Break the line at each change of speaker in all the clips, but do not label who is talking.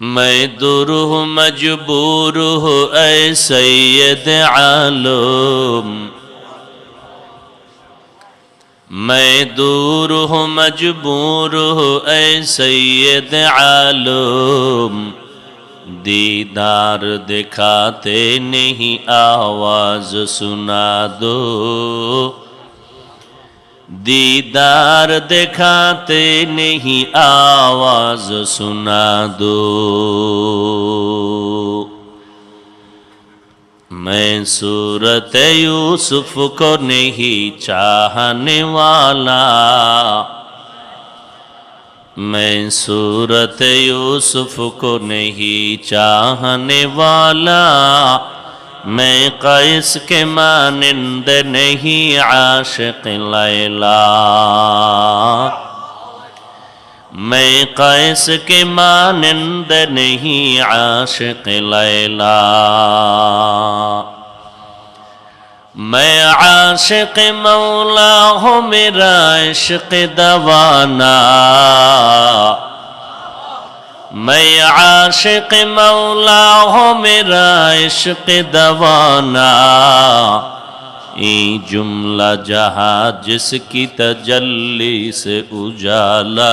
میں دور ہوں مجبور ہوں اے سید عالم میں دور ہوں مجبور ہوں اے سید عالم دیدار دکھاتے نہیں آواز سنا دو دیدار دکھاتے نہیں، آواز سنا دو۔ میں صورت یوسف کو نہیں چاہنے والا۔ میں صورت یوسف کو نہیں چاہنے والا۔ میں قیس کے مانند نہیں عاشق لیلا میں قیس کے مانند نہیں عاشق لیلا میں عاشق مولا ہوں میرا عشق دوانا میں عاشق مولا ہوں، میرا عشق دوانا ای جملہ جہاں جس کی تجلی سے اجالا۔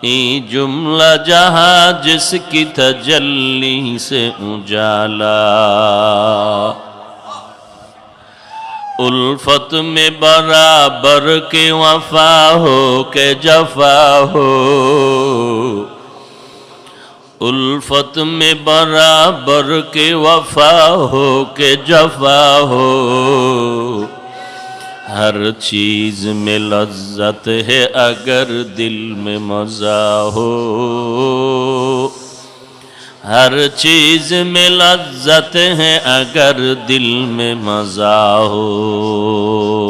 ای جملہ جہاں جس کی تجلی سے اجالا۔ الفت میں برابر کے وفا ہو، کے جفا ہو۔ الفت میں برابر کے وفا ہو کے جفا ہو۔ ہر چیز میں لذت ہے اگر دل میں مزہ ہو۔ ہر چیز میں لذت ہے اگر دل میں مزہ ہو۔